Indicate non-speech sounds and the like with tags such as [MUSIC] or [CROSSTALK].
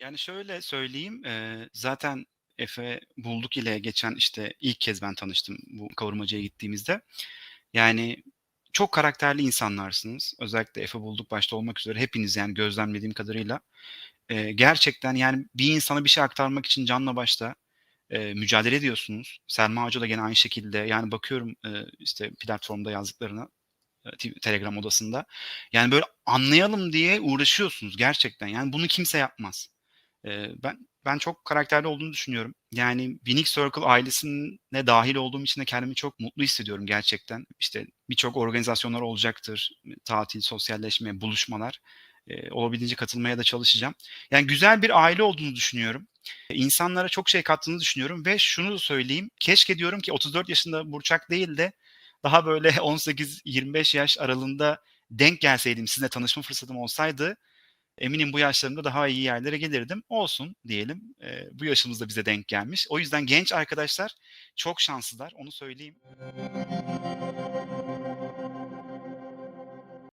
Yani, şöyle söyleyeyim, eee, zaten Efe Bulduk ile geçen, işte, ilk kez ben tanıştım bu kavurmacıya gittiğimizde. Yani, çok karakterli insanlarsınız. Özellikle Efe Bulduk başta olmak üzere hepiniz, yani, gözlemlediğim kadarıyla. Eee, gerçekten, yani, bir insana bir şey aktarmak için canla başla, eee, mücadele ediyorsunuz. Selma Hoca da gene aynı şekilde. Yani, bakıyorum, eee, işte, platformda yazdıklarına, Telegram odasında. Yani, böyle, anlayalım diye uğraşıyorsunuz gerçekten. Yani, bunu kimse yapmaz. Ben ben çok karakterli olduğunu düşünüyorum. Yani, Winning Circle ailesine dâhil olduğum için de kendimi çok mutlu hissediyorum gerçekten. İşte, birçok organizasyonlar olacaktır. Tatil, sosyalleşme, buluşmalar. Eee, olabildiğince katılmaya da çalışacağım. Yani, güzel bir aile olduğunu düşünüyorum. İnsanlara çok şey kattığını düşünüyorum ve şunu da söyleyeyim, keşke diyorum ki 34 yaşında Burçak değil de daha böyle [LAUGHS] 18-25 yaş aralığında denk gelseydim, sizinle tanışma fırsatım olsaydı, eminim bu yaşlarımda daha iyi yerlere gelirdim. Olsun diyelim, eee, bu yaşımızda bize denk gelmiş. O yüzden genç arkadaşlar çok şanslılar, onu söyleyeyim.